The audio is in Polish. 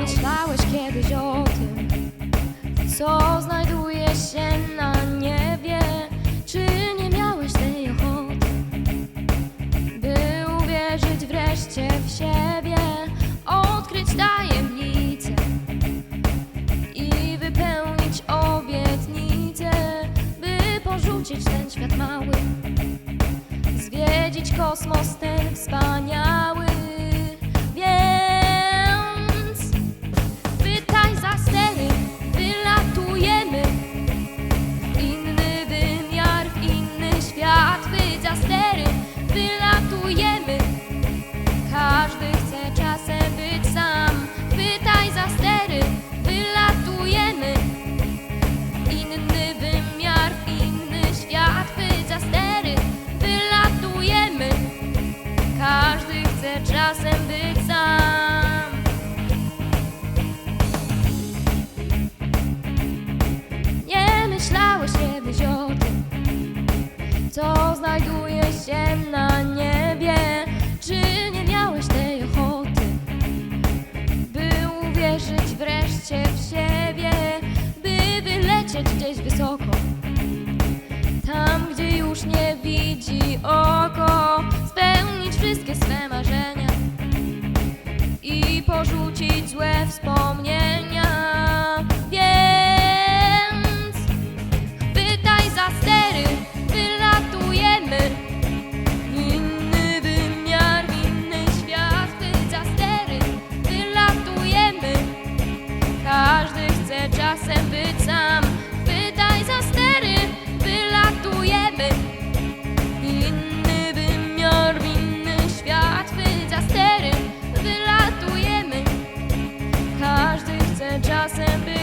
Myślałeś kiedyś o tym, co znajduje się na niebie? Czy nie miałeś tej ochoty, by uwierzyć wreszcie w siebie, odkryć tajemnicę i wypełnić obietnicę, by porzucić ten świat mały, kosmos ten wspaniały? Czasem być sam Nie myślałeś kiedyś o tym, co znajduje się na niebie. Czy nie miałeś tej ochoty, by uwierzyć wreszcie w siebie, by wylecieć gdzieś wysoko, tam gdzie już nie widzi wszystkie swe marzenia i porzucić złe wspomnienia. and